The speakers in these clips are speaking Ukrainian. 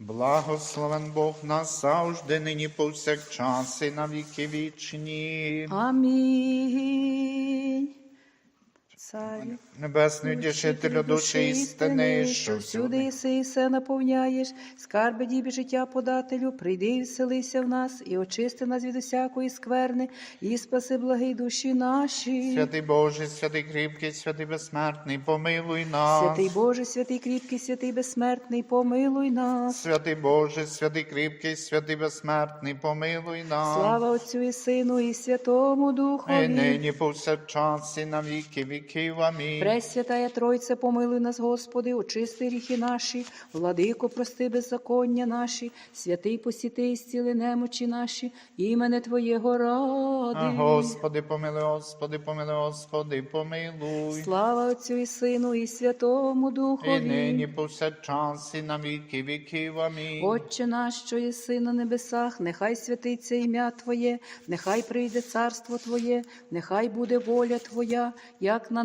Благословен Бог нас завжди, нині повсякчас і на віки вічні. Амінь. Царю. Небесний утішителю душі істини, що всюди єси і все наповняєш, скарби дібі життя подателю, прийди і вселися в нас, і очисти нас від усякої скверни, і спаси благий душі наші. Святий Боже, святий кріпкий, святий безсмертний, помилуй нас. Святий Боже, святий кріпкий, святий безсмертний, помилуй нас. Святий Боже, святий кріпкий, святий безсмертний, помилуй нас. Слава Отцю і Сину, і Святому І нині повсякчас і на віки. Амінь. Пресвятая Тройце, помилуй нас, Господи, очисти гріхи наші, владико, прости беззаконня наші, святий посіти і зціли немочі наші, імене Твоєго ради. Господи, помилуй, Господи, помилуй, Господи, помилуй. Слава Отцю і Сину, і Святому І Духові. нині повсякчас і на віки віків. Амінь. Отче наш, що єси на небесах, нехай святиться ім'я Твоє, нехай прийде царство Твоє, нехай буде воля Твоя, як на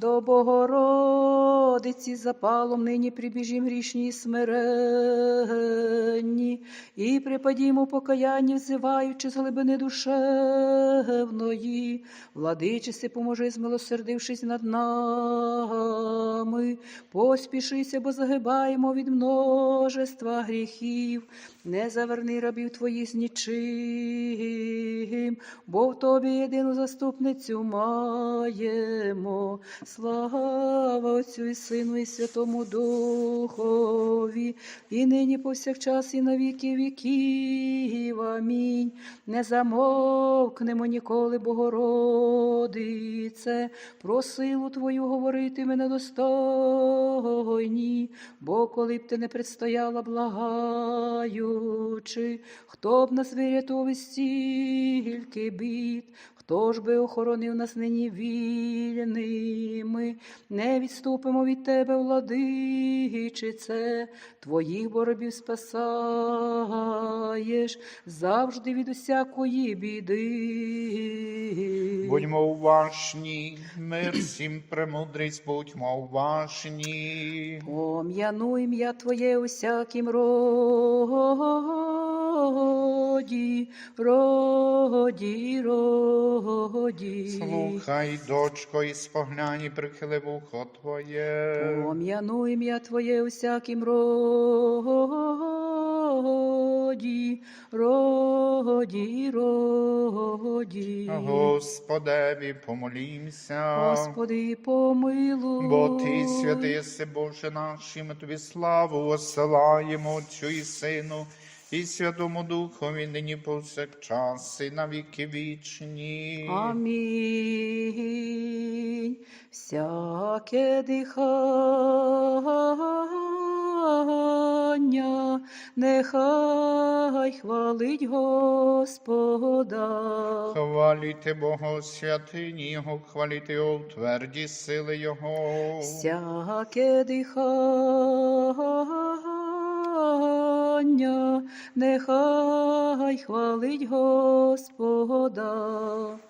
До Богородиці запалом нині прибіжім грішні смиренні, і припадімо покаянні, взиваючи з глибини душевної. Владичиси, поможи, змилосердившись над нами, поспішися, бо загибаємо від множества гріхів. Не заверни рабів твоїх з нічим, бо в тобі єдину заступницю маємо. Слава Отцю і Сину, і Святому Духові, і нині повсякчас, і на віки віків. Амінь. Не замовкнемо ніколи, Богородице, про силу Твою говорити мене достойні, бо коли б ти не предстояла благаючи, хто б нас вирятував стільки бід, Хто ж би охоронив нас нині вільними, не відступимо від тебе, владичице, твоїх боробів спасаєш завжди від усякої біди. Будьмо уважні, мир всім премудрість, будьмо уважні. Пом'яну ім'я Твоє усяким роді, роді, роді. Слухай, дочко, і споглянь, і прихили вухо Твоє. Пом'яну ім'я Твоє усяким роді, роді, роді. Господеві, помолімся. Господи, помилуй. Бо Ти, святий Боже наш, і ми Тобі славу осилаємо Отцю і Сину, і Святому Духові, нині повсякчас, і на віки вічні. Амінь. Всяке дихання, нехай хвалить Господа. Хваліте Бога святині Його, хваліте Його у тверді сили Його. Всяке дихання, нехай хвалить Господа.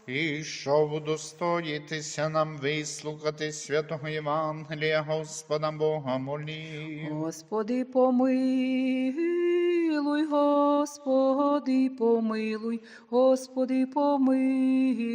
І щоб удостоїтися нам вислухати святого Євангелія, Господа Бога молі. Господи, помилуй, Господи, помилуй, Господи, помилуй.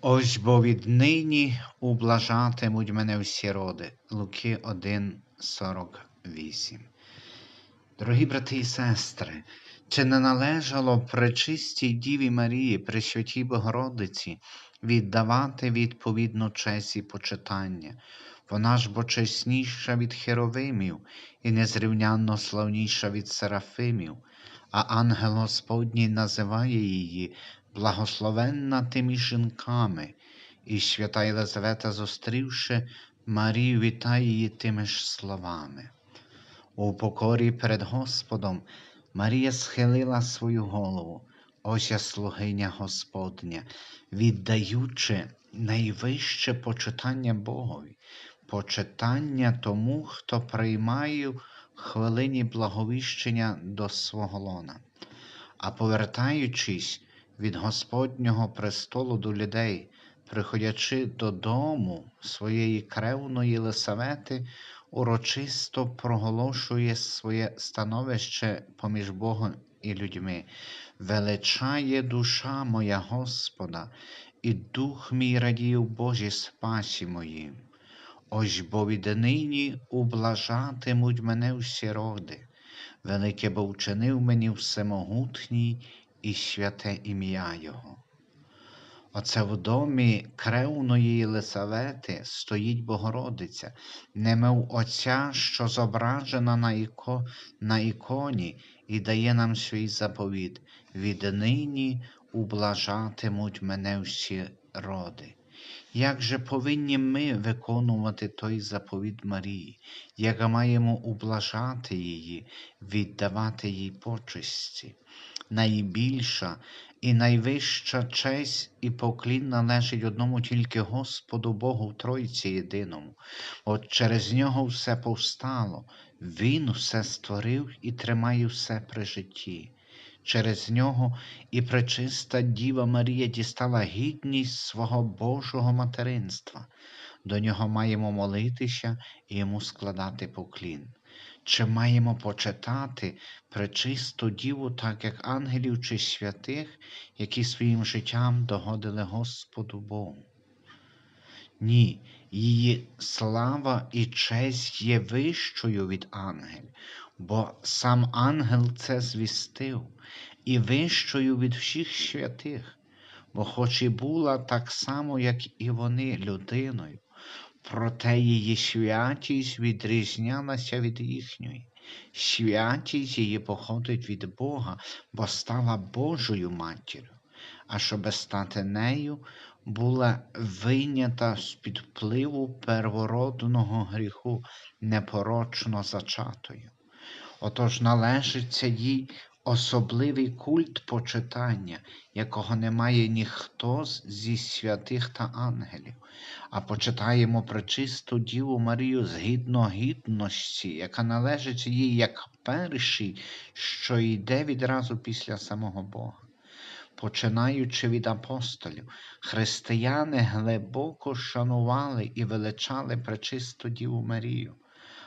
Ось бо віднині ублажатимуть мене всі роди. Луки 1,48. Дорогі брати і сестри, чи не належало пречистій Діві Марії, Пресвятій Богородиці, віддавати відповідну честь і почитання? Вона ж бо чесніша від херовимів і незрівнянно славніша від серафимів, а ангел Господній називає її благословенна тими жінками, і свята Єлизавета, зустрівши Марію, вітає її тими ж словами. У покорі перед Господом Марія схилила свою голову, ось я слугиня Господня, віддаючи найвище почитання Богові, почитання тому, хто приймає хвилині благовіщення до свого лона. А повертаючись від Господнього престолу до людей, приходячи додому своєї кревної Єлисавети, урочисто проголошує своє становище поміж Богом і людьми. Величає душа моя Господа, і дух мій радіє в Божій спасі моїм. Ось бо віднині ублажатимуть мене всі роди. Велике бо вчинив мені всемогутній і святе ім'я Його. Оце в домі кревної Єлисавети стоїть Богородиця, немов оця, що зображена на, іко, на іконі, і дає нам свій заповіт. Віднині ублажатимуть мене всі роди. Як же повинні ми виконувати той заповіт Марії, як маємо ублажати її, віддавати їй почесті? Найбільша і найвища честь і поклін належить одному тільки Господу Богу в Тройці єдиному. От через нього все повстало, Він все створив і тримає все при житті. Через нього і пречиста Діва Марія дістала гідність свого Божого материнства. До нього маємо молитися і йому складати поклін. Чи маємо почитати пречисту Діву, так як ангелів чи святих, які своїм життям догодили Господу Богу? Ні, її слава і честь є вищою від ангелів, бо сам ангел це звістив, і вищою від всіх святих, бо хоч і була так само, як і вони, людиною, проте її святість відрізнялася від їхньої. Святість її походить від Бога, бо стала Божою матір'ю, а щоби стати нею, була вийнята з-під впливу первородного гріху непорочно зачатою. Отож належиться їй особливий культ почитання, якого не має ніхто зі святих та ангелів, а почитаємо пречисту Діву Марію згідно гідності, яка належить їй як першій, що йде відразу після самого Бога. Починаючи від апостолів, християни глибоко шанували і величали пречисту Діву Марію,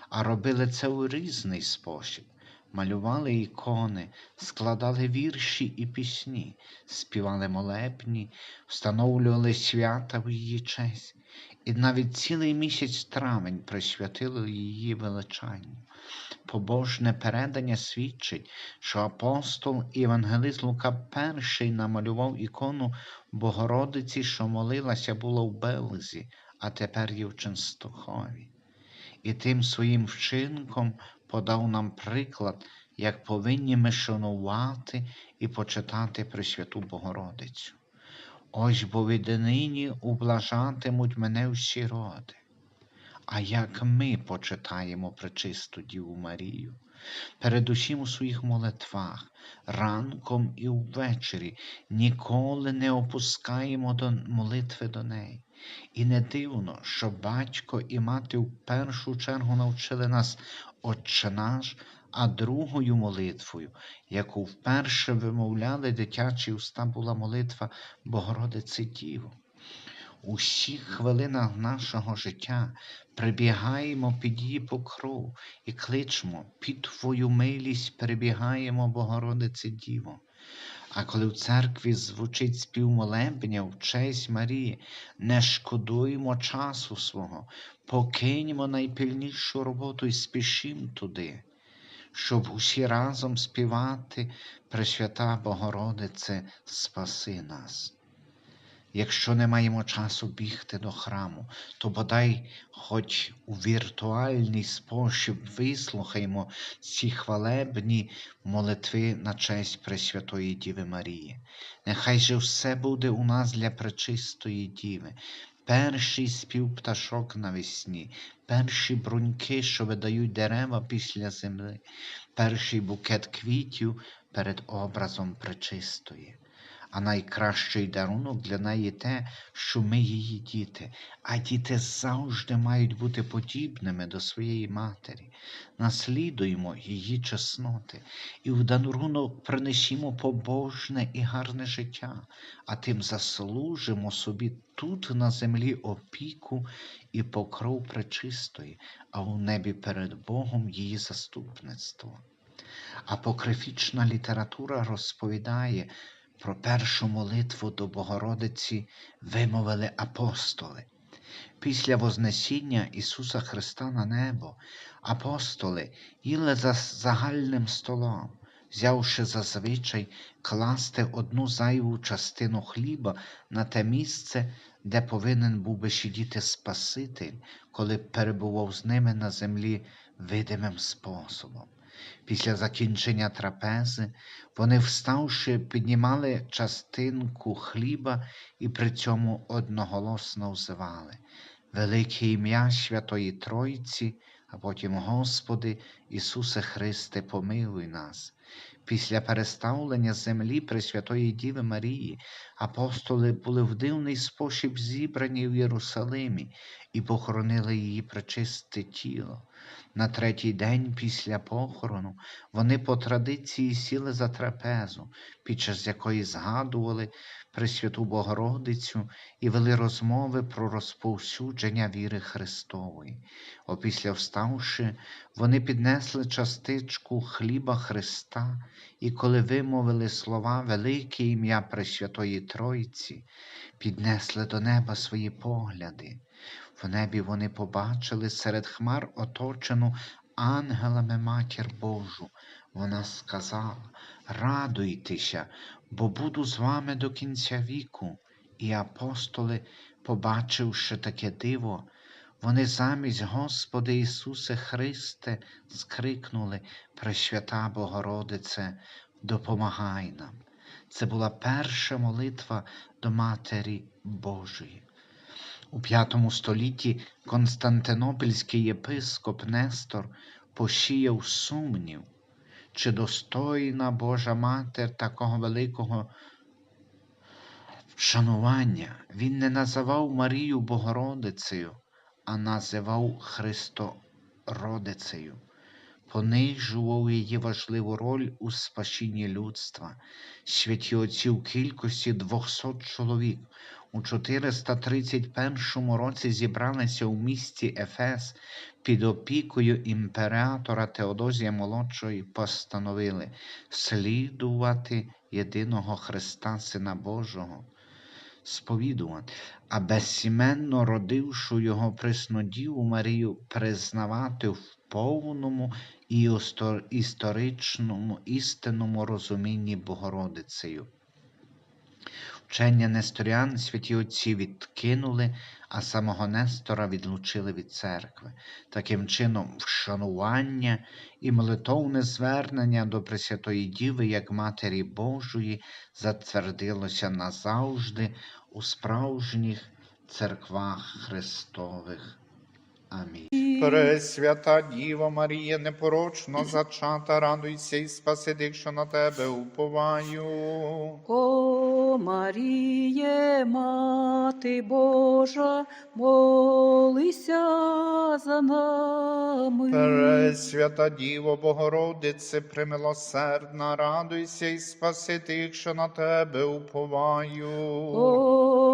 а робили це у різний спосіб. Малювали ікони, складали вірші і пісні, співали молебні, встановлювали свята в її честь, і навіть цілий місяць травень присвятили її величанню. Побожне передання свідчить, що апостол і евангелист Лука перший намалював ікону Богородиці, що молилася було в Белзі, а тепер є в Ченстохові. І тим своїм вчинком подав нам приклад, як повинні ми шанувати і почитати Пресвяту Богородицю. Ось бо віднині ублажатимуть мене всі роди. А як ми почитаємо пречисту Діву Марію, передусім у своїх молитвах, ранком і ввечері ніколи не опускаємо до молитви до неї. І не дивно, що батько і мати в першу чергу навчили нас Отче наш, А другою молитвою, яку вперше вимовляли дитячі уста, була молитва Богородиці Діво. У всіх хвилинах нашого життя прибігаємо під її покров і кличмо під Твою милість прибігаємо, Богородице Діво. А коли в церкві звучить спів молебня в честь Марії, не шкодуємо часу свого, покиньмо найпильнішу роботу і спішім туди, щоб усі разом співати Пресвята Богородице, спаси нас. Якщо не маємо часу бігти до храму, то бодай хоч у віртуальний спосіб вислухаймо ці хвалебні молитви на честь Пресвятої Діви Марії. Нехай же все буде у нас для пречистої Діви. Перший спів пташок навесні, перші бруньки, що видають дерева після земли, перший букет квітів перед образом пречистої. А найкращий дарунок для неї те, що ми її діти, а діти завжди мають бути подібними до своєї матері. Наслідуємо її чесноти і в дарунок принесімо побожне і гарне життя, а тим заслужимо собі тут на землі опіку і покров пречистої, а у небі перед Богом її заступництво. Апокрифічна література розповідає, про першу молитву до Богородиці вимовили апостоли. Після Вознесіння Ісуса Христа на небо апостоли їли за загальним столом, взявши зазвичай класти одну зайву частину хліба на те місце, де повинен був би сидіти Спаситель, коли перебував з ними на землі видимим способом. Після закінчення трапези вони, вставши, піднімали частинку хліба і при цьому одноголосно взивали Велике ім'я Святої Тройці, а потім Господи, Ісусе Христе, помилуй нас. Після переставлення землі Пресвятої Діви Марії апостоли були в дивний спосіб зібрані в Єрусалимі і похоронили її пречисте тіло. На третій день після похорону вони по традиції сіли за трапезу, під час якої згадували Пресвяту Богородицю і вели розмови про розповсюдження віри Христової. Опісля вставши, вони піднесли частичку хліба Христа, і коли вимовили слова Велике ім'я Пресвятої Тройці, піднесли до неба свої погляди. В небі вони побачили серед хмар оточену ангелами Матір Божу. Вона сказала: Радуйтеся, бо буду з вами до кінця віку. І апостоли, побачивши таке диво, вони замість Господи Ісусе Христе скрикнули Пресвята Богородице, допомагай нам. Це була перша молитва до Матері Божої. У V столітті Константинопольський єпископ Нестор посіяв сумнів, чи достойна Божа Матер такого великого вшанування. Він не називав Марію Богородицею, а називав Христородицею, понижував її важливу роль у спасінні людства. Святі отці в кількості 200 чоловік. У 431 році зібралися у місті Ефес під опікою імператора Теодозія Молодшого і постановили слідувати єдиного Христа Сина Божого, сповідувати, а безсіменно родившу його приснодіву Марію признавати в повному і істор- історичному істинному розумінні Богородицею. Вчення Несторіан святі отці відкинули, а самого Нестора відлучили від церкви. Таким чином, вшанування і молитовне звернення до Пресвятої Діви як Матері Божої затвердилося назавжди у справжніх церквах Христових. Амінь. Пресвята Діва Марія, непорочно зачата, радуйся і спаси тих, що на тебе уповаю. О Маріє, Мати мати Божа, молися за нами. Пресвята Діво Богородице, примилосердна, радуйся і спаси тих, що на тебе уповаю. О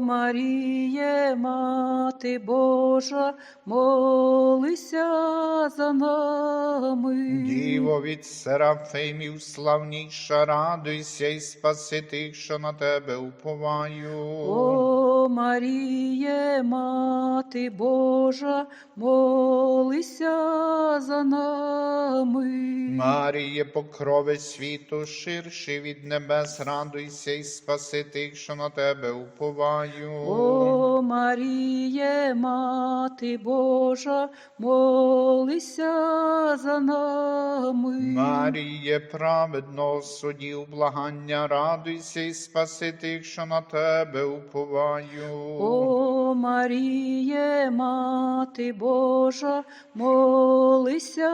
Маріє, мати Божа, молися за нами. Діво від серафимів славніша, радуйся і спаси тих, що на тебе уповаю. О Маріє, мати Божа, молися за нами. Маріє, покрови світу, ширший від небес, радуйся і спаси тих, що на тебе уповаю. О Маріє, мати Божа, молися за нами. Маріє, праведного судів, благання, радуйся і спаси тих, що на тебе уповаю. О Маріє, мати Божа, молися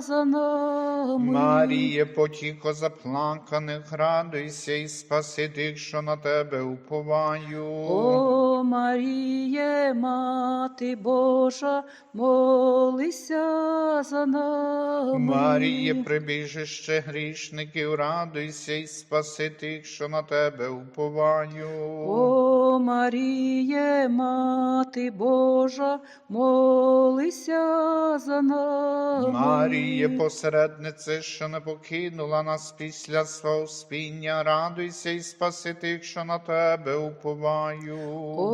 за нами. Маріє, потіко заплаканих, радуйся і спаси тих, що на тебе уповаю. О Маріє, мати Божа, молися за нами. Маріє, прибіжище грішників, радуйся і спаси тих, що на тебе уповаю. О Маріє, мати Божа, молися за нами. Маріє, посереднице, що не покинула нас після свого спіння, радуйся і спаси тих, що на тебе уповаю. О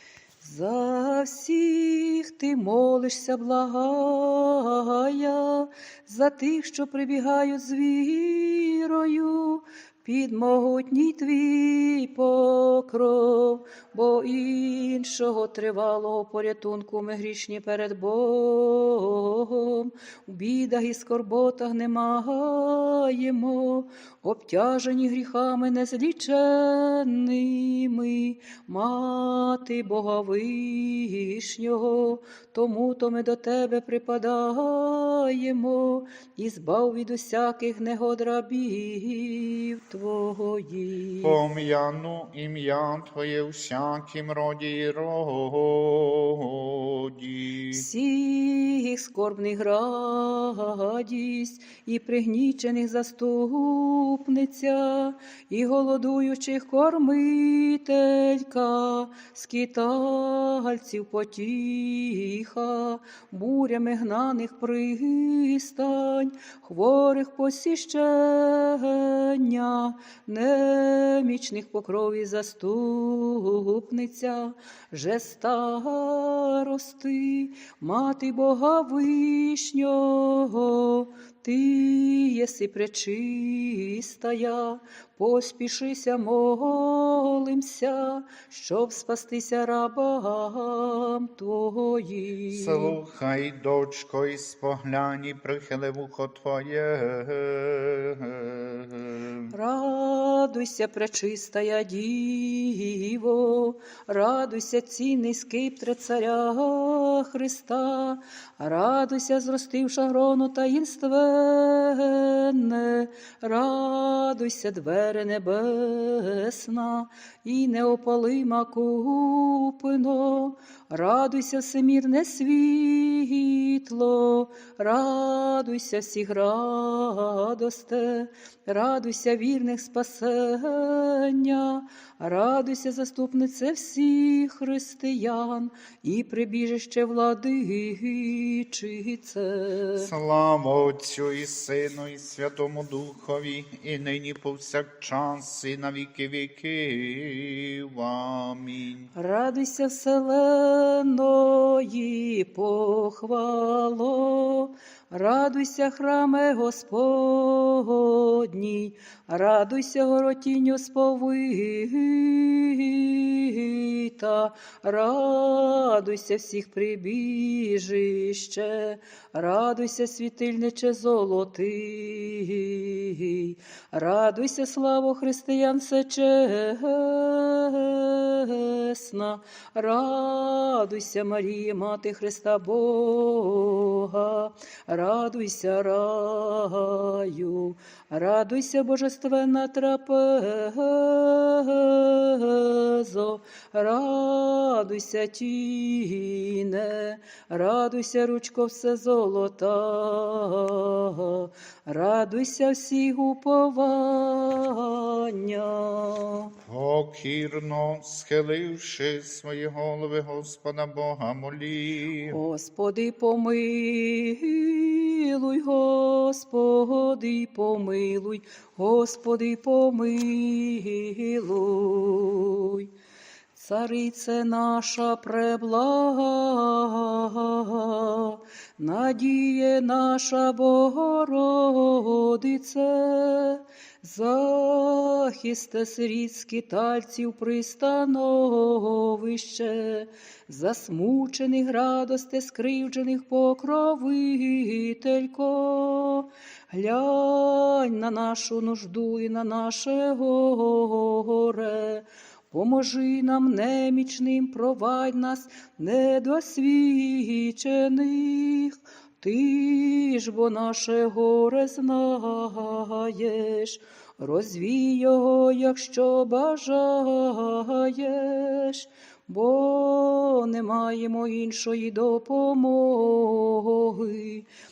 За всіх ти молишся, благая, за тих, що прибігають з вірою, під могутній твій покров, бо іншого тривалого порятунку ми грішні перед Богом, у бідах і скорботах не маємо, обтяжені гріхами незліченними, мати Бога вишнього, тому то ми до тебе припадаємо, і збав від усяких негод рабів. Пом'яну ім'я Твоє у всякім роді і роді. Всіх скорбних радість, і пригнічених заступниця, і голодуючих кормителька, скитальців потіха, бурями гнаних пристань, хворих посіщення, немічних покрові заступниця, же старости, мати Бога вишнього, ти єси пречистая, поспішися, молимся, щоб спастися рабам твоїм. Слухай, дочко, і споглянь, і прихили вухо Твоє. Радуйся, пречистая Діво, радуйся, цінний скиптре царя Христа, радуйся, зростивша грону таїнственне, радуйся, двере небесна, і неопалима купино, радуйся, всемірне світло, радуйся всіх радосте, радуйся вірних спасення, радуйся, заступнице всіх християн і прибіжище владичице. Слава Отцю і Сину, і Святому Духові, і нині повсякчас, і на віки віків. Амінь. Радуйся, вселеної похвало, радуйся, храме Господній, радуйся, горотінню сповита, радуйся всіх прибіжище, радуйся, світильниче золотий, радуйся, славу християн всечесна, радуйся, Марія, Мати Христа Бога, радуйся, раю, радуйся, божественна трапезо, радуйся, тіне, радуйся, ручко все золота, радуйся всіх уповання. Покірно схиливши свої голови, Господа Бога молі. Господи, помилуй, Господи, помилуй, Господи, помилуй. Царице наша преблага, надіє наша Богородице, захисте сиріт скитальців пристановище, засмучених радосте скривджених покровителько, глянь на нашу нужду і на наше горе. Поможи нам немічним, провадь нас недосвідчених. Ти ж бо наше горе знаєш, розвій його, якщо бажаєш, бо не маємо іншої допомоги,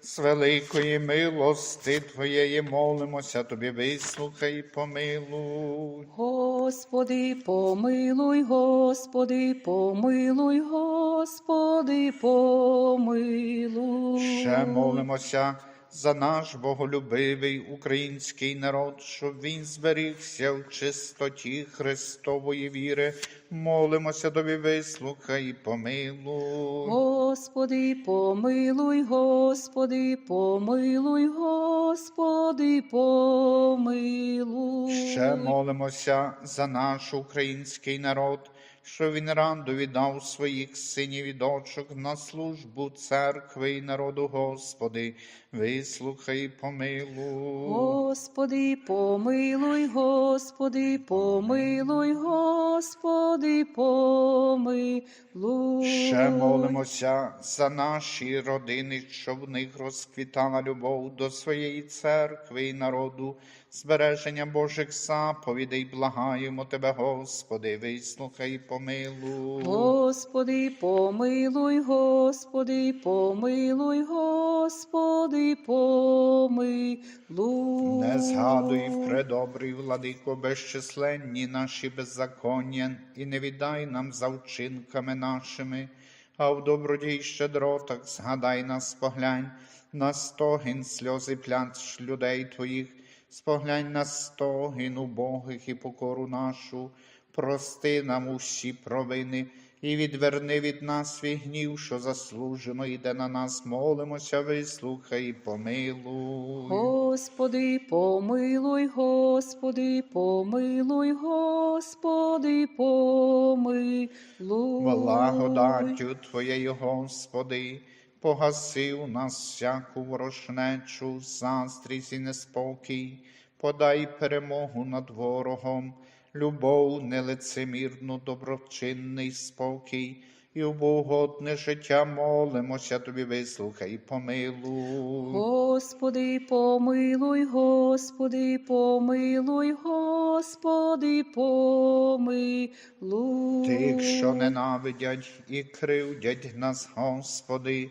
з великої милости Твоєї молимося, Тобі вислухай і помилуй. Господи, помилуй, Господи, помилуй, Господи, помилуй. Ще молимося за наш боголюбивий український народ, щоб він зберігся в чистоті Христової віри. Молимося тобі, вислухай і помилуй. Господи, помилуй, Господи, помилуй, Господи, помилуй. Ще молимося за наш український народ, що він раду віддав своїх синів і дочок на службу церкви і народу, Господи, вислухай і помилуй. Господи, помилуй, Господи, помилуй, Господи, помилуй. Ще молимося за наші родини, щоб в них розквітала любов до своєї церкви і народу, збереження Божих заповідей, благаємо Тебе, Господи, вислухай і помилуй. Господи, помилуй, Господи, помилуй, Господи, помилуй. Не згадуй, предобрий владико, безчисленні наші беззаконня, і не віддай нам за вчинками нашими, а в доброді й щедротах згадай нас, поглянь, на стогін сльози плач людей Твоїх, споглянь на стогін убогих і покору нашу, прости нам усі провини. І відверни від нас свій гнів, що заслужено йде на нас, молимося, вислухай і помилуй. Господи, помилуй, Господи, помилуй, Господи, помилуй. Благодаттю Твоєю, Господи, погасив нас всяку ворожнечу, заздрість і неспокій, подай перемогу над ворогом, любов нелицемірну, доброчинний спокій і в богодне життя молимося тобі, вислухай, і помилуй. Господи, помилуй, Господи, помилуй, Господи, помилуй. Тих, що ненавидять і кривдять нас, Господи,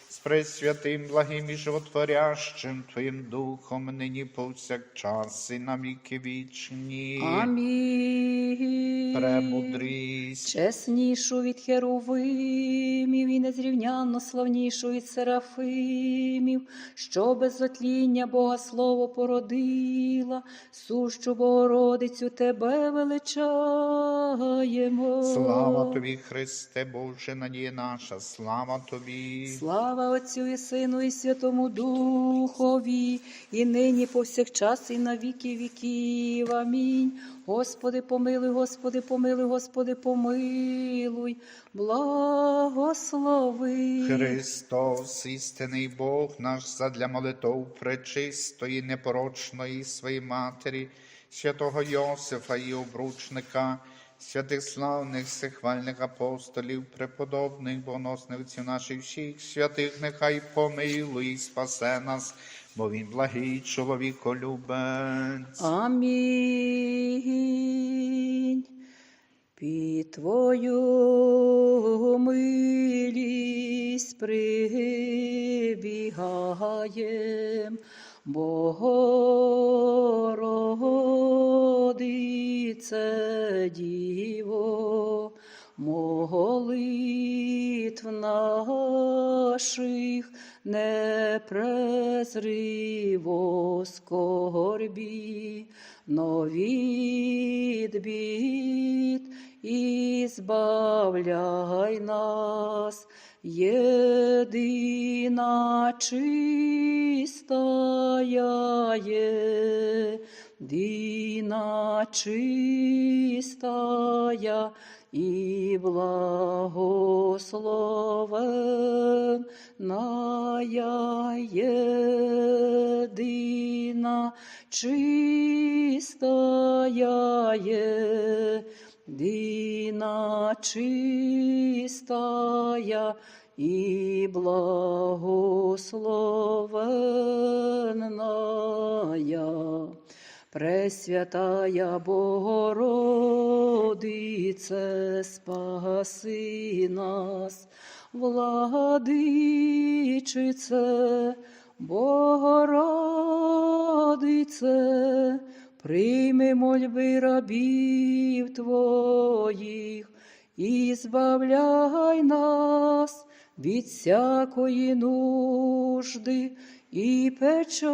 з пресвятим, благим і животворящим Твоїм Духом, нині повсякчас і на віки вічні. Амінь. Премудрість. Чеснішу від херовимів і незрівнянно славнішу від серафимів, що без затління Бога Слово породила, сущу Богородицю Тебе величаємо. Слава тобі, Христе, Боже, надія наша, слава тобі. Слава Отцю і Сину, і Святому Духові, і нині повсякчас, і на віки віків. Амінь. Господи, помилуй, Господи, помилуй, Господи, помилуй, благослови. Христос, істинний Бог наш, задля молитов пречистої, непорочної своєї матері, святого Йосифа і обручника, святих славних всехвальних апостолів, преподобних боносних наших всіх святих, нехай помилуй і спасе нас, бо він благий чоловіколюбець. Амінь. Під Твою милість прибігаєм, Богородице Діво, молитв наших не презриво скорбі, но від бід і збавляй нас, єдина чистая єдина чистая і благословенная єдина чистая єдина чистая і благословенная. Пресвятая Богородице, спаси нас, владичице, Богородице, прийми мольби рабів Твоїх і збавляй нас від всякої нужди i peczolił.